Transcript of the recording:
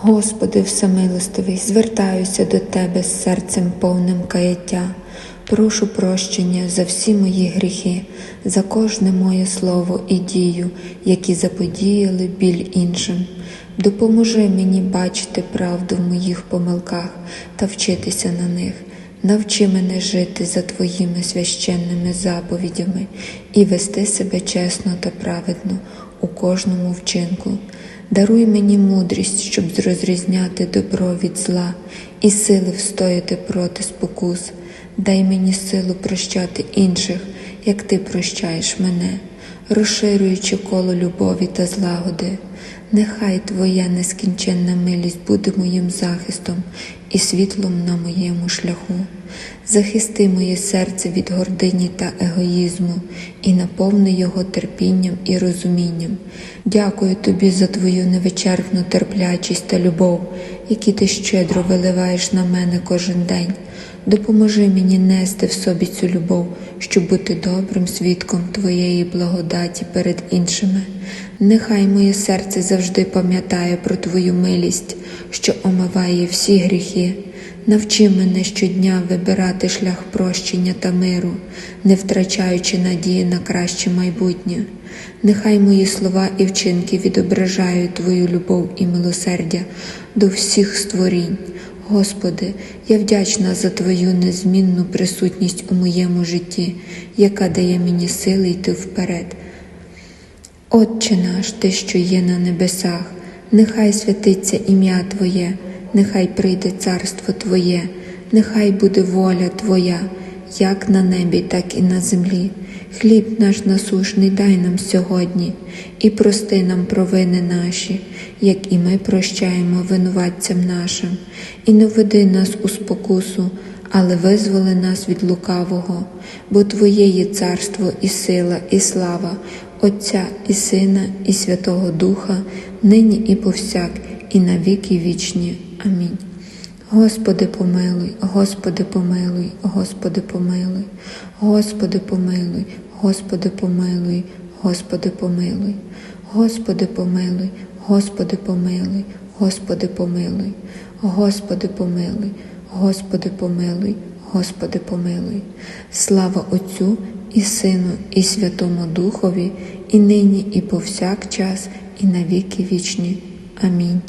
Господи, всемилостивий, звертаюся до Тебе з серцем повним каяття. Прошу прощення за всі мої гріхи, за кожне моє слово і дію, які заподіяли біль іншим. Допоможи мені бачити правду в моїх помилках та вчитися на них. Навчи мене жити за Твоїми священними заповідями і вести себе чесно та праведно у кожному вчинку. Даруй мені мудрість, щоб розрізняти добро від зла і сили встояти проти спокус. Дай мені силу прощати інших, як ти прощаєш мене, розширюючи коло любові та злагоди. Нехай Твоя нескінченна милість буде моїм захистом і світлом на моєму шляху. Захисти моє серце від гордині та егоїзму і наповни його терпінням і розумінням. Дякую тобі за твою невичерпну терплячість та любов, які ти щедро виливаєш на мене кожен день. Допоможи мені нести в собі цю любов, щоб бути добрим свідком Твоєї благодаті перед іншими. Нехай моє серце завжди пам'ятає про Твою милість, що омиває всі гріхи. Навчи мене щодня вибирати шлях прощення та миру, не втрачаючи надії на краще майбутнє. Нехай мої слова і вчинки відображають Твою любов і милосердя до всіх створінь. Господи, я вдячна за Твою незмінну присутність у моєму житті, яка дає мені сили йти вперед. Отче наш, Ти, що є на небесах, нехай святиться ім'я Твоє, нехай прийде царство Твоє, нехай буде воля Твоя, як на небі, так і на землі. Хліб наш насушний дай нам сьогодні, і прости нам провини наші, як і ми прощаємо винуватцям нашим, і не веди нас у спокусу, але визволи нас від лукавого, бо Твоє є царство і сила, і слава, Отця і Сина, і Святого Духа, нині і повсяк, і на віки вічні. Амінь. Господи, помилуй, Господи, помилуй, Господи, помилуй, Господи, помилуй, Господи, помилуй, Господи, помилуй, Господи, помилуй, Господи, помилуй, Господи, помилуй, Господи, помилуй, Господи, помилуй, Господи, помилуй. Слава Отцю і Сину, і Святому Духові, і нині, і повсякчас, і на віки вічні. Амінь.